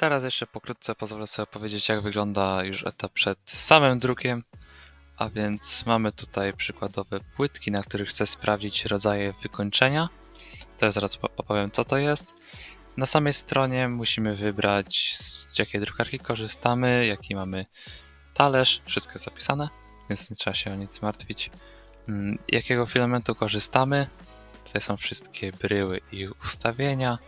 Teraz jeszcze pokrótce pozwolę sobie powiedzieć, jak wygląda już etap przed samym drukiem. A więc mamy tutaj przykładowe płytki, na których chcę sprawdzić rodzaje wykończenia. Teraz zaraz opowiem, co to jest. Na samej stronie musimy wybrać, z jakiej drukarki korzystamy, jaki mamy talerz, wszystko jest zapisane, więc nie trzeba się o nic martwić. Mm, jakiego filamentu korzystamy? Tutaj są wszystkie bryły i ustawienia.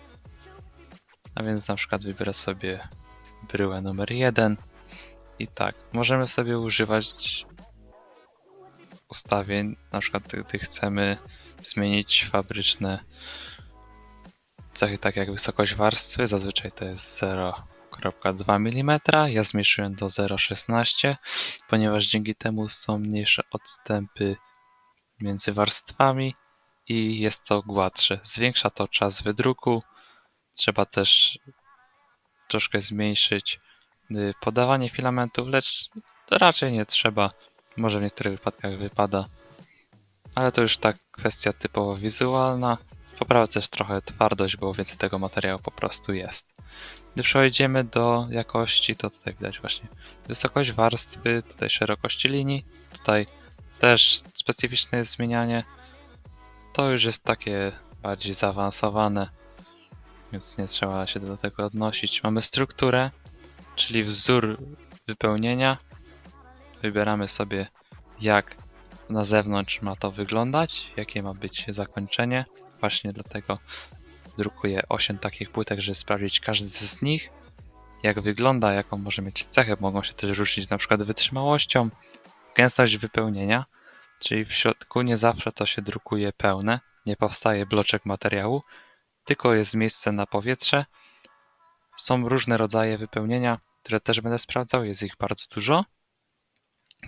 A więc na przykład wybiorę sobie bryłę numer 1 i tak, możemy sobie używać ustawień, na przykład gdy chcemy zmienić fabryczne cechy, tak jak wysokość warstwy, zazwyczaj to jest 0,2 mm, ja zmniejszyłem do 0,16, ponieważ dzięki temu są mniejsze odstępy między warstwami i jest to gładsze. Zwiększa to czas wydruku, Trzeba też troszkę zmniejszyć y, podawanie filamentów, lecz raczej nie trzeba. Może w niektórych wypadkach wypada. Ale to już tak kwestia typowo wizualna. Poprawia też trochę twardość, bo więcej tego materiału po prostu jest. Gdy przejdziemy do jakości, to tutaj widać właśnie wysokość warstwy, tutaj szerokości linii, tutaj też specyficzne jest zmienianie. To już jest takie bardziej zaawansowane więc nie trzeba się do tego odnosić. Mamy strukturę, czyli wzór wypełnienia. Wybieramy sobie, jak na zewnątrz ma to wyglądać, jakie ma być zakończenie. Właśnie dlatego drukuję 8 takich płytek, żeby sprawdzić każdy z nich, jak wygląda, jaką może mieć cechę. Mogą się też różnić na przykład wytrzymałością, gęstość wypełnienia, czyli w środku nie zawsze to się drukuje pełne, nie powstaje bloczek materiału, tylko jest miejsce na powietrze. Są różne rodzaje wypełnienia, które też będę sprawdzał, jest ich bardzo dużo.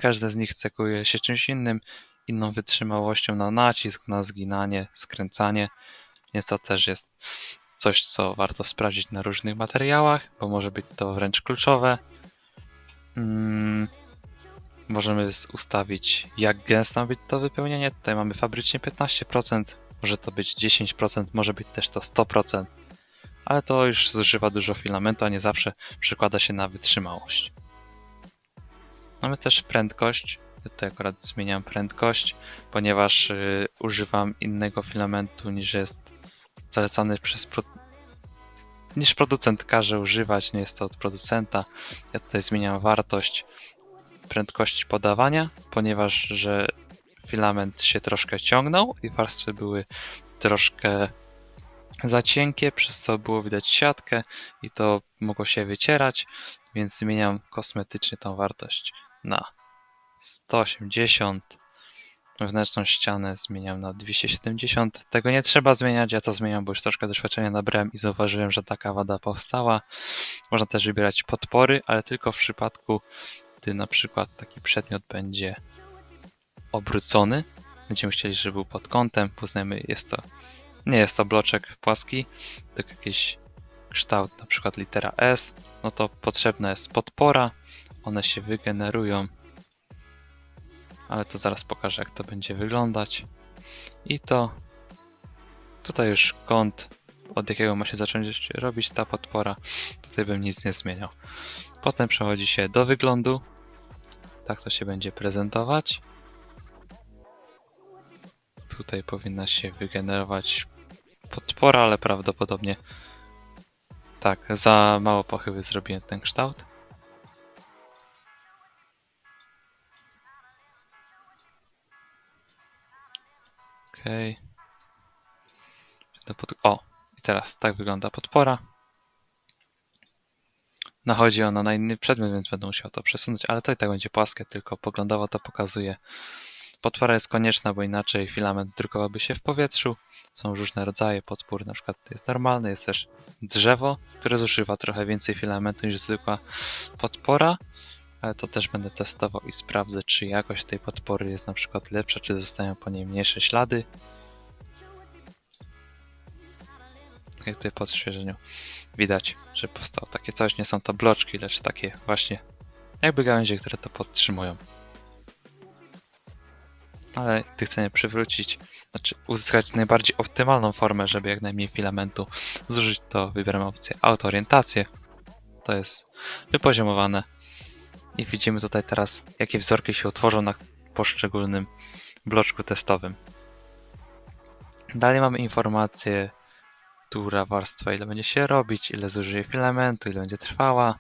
Każde z nich cechuje się czymś innym, inną wytrzymałością na nacisk, na zginanie, skręcanie, więc to też jest coś, co warto sprawdzić na różnych materiałach, bo może być to wręcz kluczowe. Hmm. Możemy ustawić, jak gęste ma być to wypełnienie. Tutaj mamy fabrycznie 15%, może to być 10%, może być też to 100%, ale to już zużywa dużo filamentu, a nie zawsze przekłada się na wytrzymałość. Mamy też prędkość. Tutaj akurat zmieniam prędkość, ponieważ y, używam innego filamentu niż jest zalecany przez pro... niż producent każe używać, nie jest to od producenta. Ja tutaj zmieniam wartość prędkości podawania, ponieważ że filament się troszkę ciągnął i warstwy były troszkę za cienkie, przez co było widać siatkę i to mogło się wycierać, więc zmieniam kosmetycznie tą wartość na 180. Wewnętrzną ścianę zmieniam na 270. Tego nie trzeba zmieniać, ja to zmieniam, bo już troszkę doświadczenia nabrałem i zauważyłem, że taka wada powstała. Można też wybierać podpory, ale tylko w przypadku, gdy na przykład taki przedmiot będzie obrócony. Będziemy chcieli, żeby był pod kątem. Poznajemy, jest to, nie jest to bloczek płaski, tylko jakiś kształt, na przykład litera S. No to potrzebna jest podpora. One się wygenerują. Ale to zaraz pokażę, jak to będzie wyglądać. I to tutaj już kąt, od jakiego ma się zacząć robić ta podpora. Tutaj bym nic nie zmieniał. Potem przechodzi się do wyglądu. Tak to się będzie prezentować. Tutaj powinna się wygenerować podpora, ale prawdopodobnie tak, za mało pochyły zrobiłem ten kształt. Okej. Okay. O, i teraz tak wygląda podpora. Nachodzi ona na inny przedmiot, więc będę musiał to przesunąć, ale to i tak będzie płaskie, tylko poglądowo to pokazuje Podpora jest konieczna, bo inaczej filament drukowałby się w powietrzu. Są różne rodzaje podpór, na przykład jest normalny, jest też drzewo, które zużywa trochę więcej filamentu niż zwykła podpora, ale to też będę testował i sprawdzę, czy jakość tej podpory jest na przykład lepsza, czy zostają po niej mniejsze ślady. Jak tutaj po odświeżeniu widać, że powstało takie coś, nie są to bloczki, lecz takie właśnie jakby gałęzie, które to podtrzymują ale gdy chcemy przywrócić, znaczy uzyskać najbardziej optymalną formę, żeby jak najmniej filamentu zużyć, to wybieramy opcję autoorientację. to jest wypoziomowane. I widzimy tutaj teraz, jakie wzorki się utworzą na poszczególnym bloczku testowym. Dalej mamy informację, która warstwa ile będzie się robić, ile zużyje filamentu, ile będzie trwała.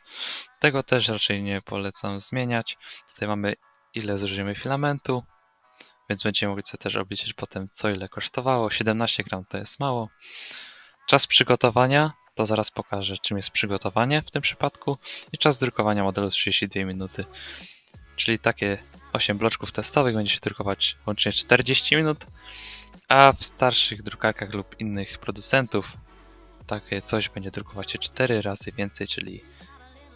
Tego też raczej nie polecam zmieniać. Tutaj mamy ile zużyjemy filamentu, więc będziemy mogli sobie też obliczyć potem, co ile kosztowało. 17 gram to jest mało. Czas przygotowania, to zaraz pokażę, czym jest przygotowanie w tym przypadku. I czas drukowania modelu 32 minuty. Czyli takie 8 bloczków testowych będzie się drukować łącznie 40 minut, a w starszych drukarkach lub innych producentów takie coś będzie drukować się 4 razy więcej, czyli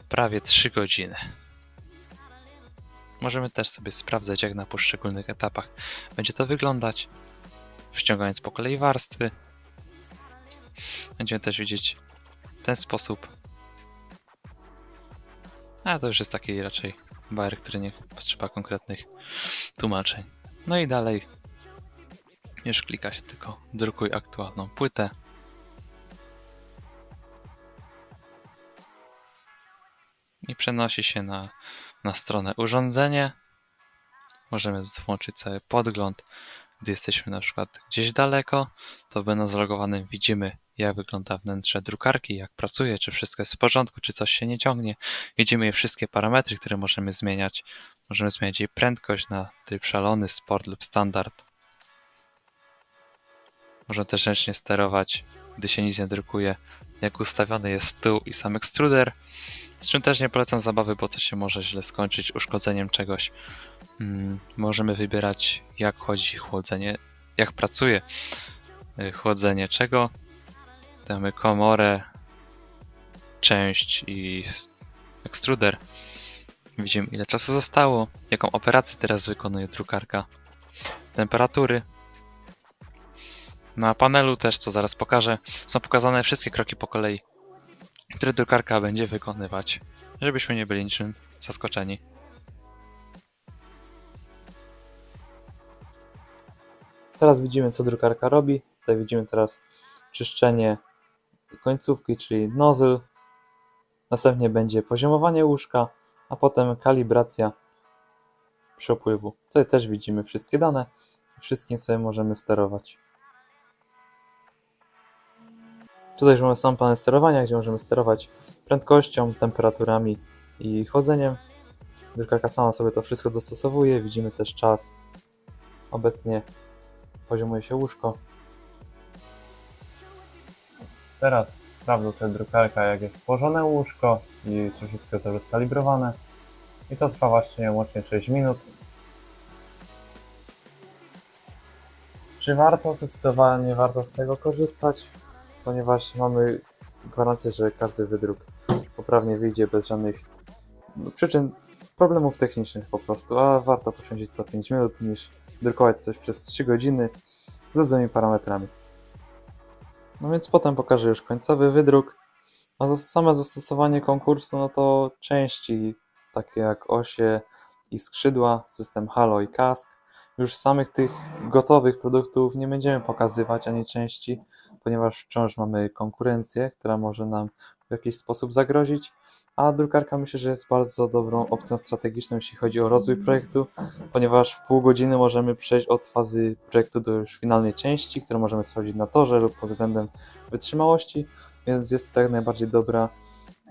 prawie 3 godziny. Możemy też sobie sprawdzać, jak na poszczególnych etapach będzie to wyglądać, ściągając po kolei warstwy. Będziemy też widzieć w ten sposób. A to już jest taki raczej bajer, który nie potrzeba konkretnych tłumaczeń. No i dalej już klika się tylko drukuj aktualną płytę. I przenosi się na, na stronę urządzenie. Możemy włączyć sobie podgląd. Gdy jesteśmy na przykład gdzieś daleko, to na zalogowanym widzimy, jak wygląda wnętrze drukarki, jak pracuje, czy wszystko jest w porządku, czy coś się nie ciągnie. Widzimy jej wszystkie parametry, które możemy zmieniać. Możemy zmieniać jej prędkość na tryb szalony, sport lub standard. Można też ręcznie sterować, gdy się nic nie drukuje, jak ustawiony jest stół i sam ekstruder. Z czym też nie polecam zabawy, bo to się może źle skończyć uszkodzeniem czegoś. Mm, możemy wybierać, jak chodzi chłodzenie, jak pracuje y, chłodzenie czego. Tu mamy komorę, część i ekstruder. Widzimy, ile czasu zostało, jaką operację teraz wykonuje drukarka, temperatury. Na panelu też, co zaraz pokażę, są pokazane wszystkie kroki po kolei, które drukarka będzie wykonywać, żebyśmy nie byli niczym zaskoczeni. Teraz widzimy, co drukarka robi. Tutaj widzimy teraz czyszczenie końcówki, czyli nozzle. Następnie będzie poziomowanie łóżka, a potem kalibracja przepływu. Tutaj też widzimy wszystkie dane. Wszystkim sobie możemy sterować. Tutaj już mamy sam panel sterowania, gdzie możemy sterować prędkością, temperaturami i chodzeniem. Drukarka sama sobie to wszystko dostosowuje. Widzimy też czas. Obecnie poziomuje się łóżko. Teraz sprawdzę sobie drukarka, jak jest złożone łóżko i czy wszystko jest dobrze skalibrowane. I to trwa właśnie łącznie 6 minut. Czy warto? Zdecydowanie warto z tego korzystać, ponieważ mamy gwarancję, że każdy wydruk poprawnie wyjdzie bez żadnych no, przyczyn, problemów technicznych po prostu, a warto poświęcić to 5 minut niż drukować coś przez 3 godziny ze złymi parametrami. No więc potem pokażę już końcowy wydruk. A same zastosowanie konkursu, no to części takie jak osie i skrzydła, system Halo i Kask. Już samych tych gotowych produktów nie będziemy pokazywać ani części, ponieważ wciąż mamy konkurencję, która może nam w jakiś sposób zagrozić. A drukarka myślę, że jest bardzo dobrą opcją strategiczną, jeśli chodzi o rozwój projektu, ponieważ w pół godziny możemy przejść od fazy projektu do już finalnej części, którą możemy sprawdzić na torze lub pod względem wytrzymałości, więc jest to jak najbardziej dobra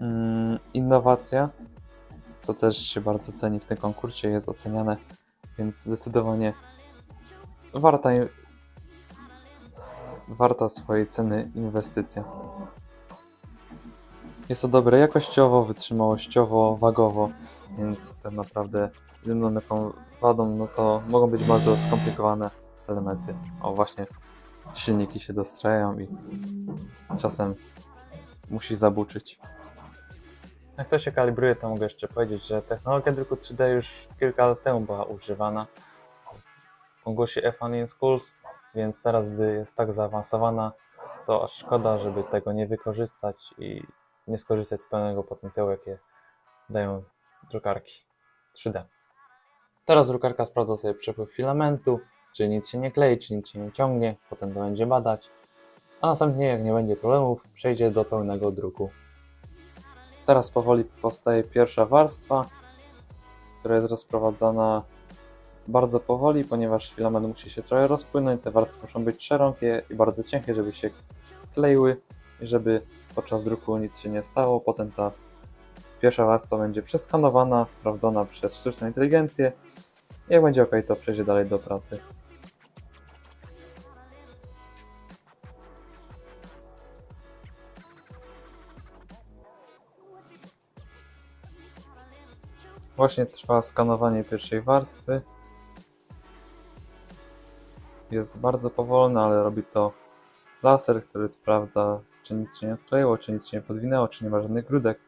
mm, innowacja, co też się bardzo ceni w tym konkursie, jest oceniane, więc zdecydowanie warta, warta swojej ceny inwestycja. Jest to dobre jakościowo, wytrzymałościowo, wagowo, więc tak naprawdę jedyną taką wadą, no to mogą być bardzo skomplikowane elementy. O właśnie, silniki się dostrajają i czasem musi zabuczyć. Jak to się kalibruje, to mogę jeszcze powiedzieć, że technologia druku 3D już kilka lat temu była używana w konkursie F1 in Schools, więc teraz, gdy jest tak zaawansowana, to aż szkoda, żeby tego nie wykorzystać i nie skorzystać z pełnego potencjału, jakie dają drukarki 3D. Teraz drukarka sprawdza sobie przepływ filamentu, czy nic się nie klei, czy nic się nie ciągnie, potem to będzie badać, a następnie, jak nie będzie problemów, przejdzie do pełnego druku. Teraz powoli powstaje pierwsza warstwa, która jest rozprowadzana bardzo powoli, ponieważ filament musi się trochę rozpłynąć. Te warstwy muszą być szerokie i bardzo cienkie, żeby się kleiły i żeby podczas druku nic się nie stało. Potem ta pierwsza warstwa będzie przeskanowana, sprawdzona przez sztuczną inteligencję. Jak będzie ok, to przejdzie dalej do pracy. Właśnie trwa skanowanie pierwszej warstwy. Jest bardzo powolne, ale robi to laser, który sprawdza, czy nic się nie odkleiło, czy nic się nie podwinęło, czy nie ma żadnych grudek.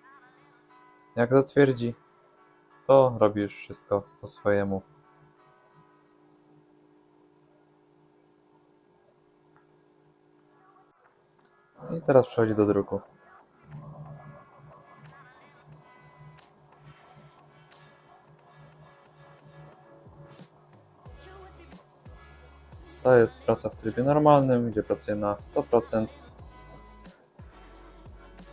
Jak zatwierdzi, to robi już wszystko po swojemu. I teraz przechodzi do druku. To jest praca w trybie normalnym, gdzie pracuję na 100%.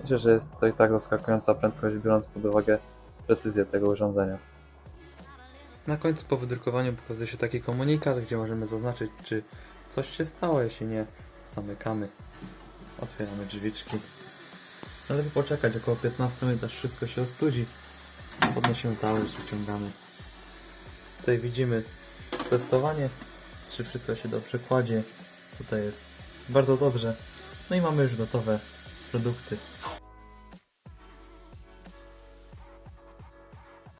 Myślę, że jest to i tak zaskakująca prędkość, biorąc pod uwagę precyzję tego urządzenia. Na końcu po wydrukowaniu pokazuje się taki komunikat, gdzie możemy zaznaczyć, czy coś się stało, jeśli nie, zamykamy. Otwieramy drzwiczki. Należy poczekać około 15 minut, aż wszystko się ostudzi. Podnosimy talerz, wyciągamy. Tutaj widzimy testowanie, czy wszystko się dobrze kładzie. Tutaj jest bardzo dobrze. No i mamy już gotowe produkty.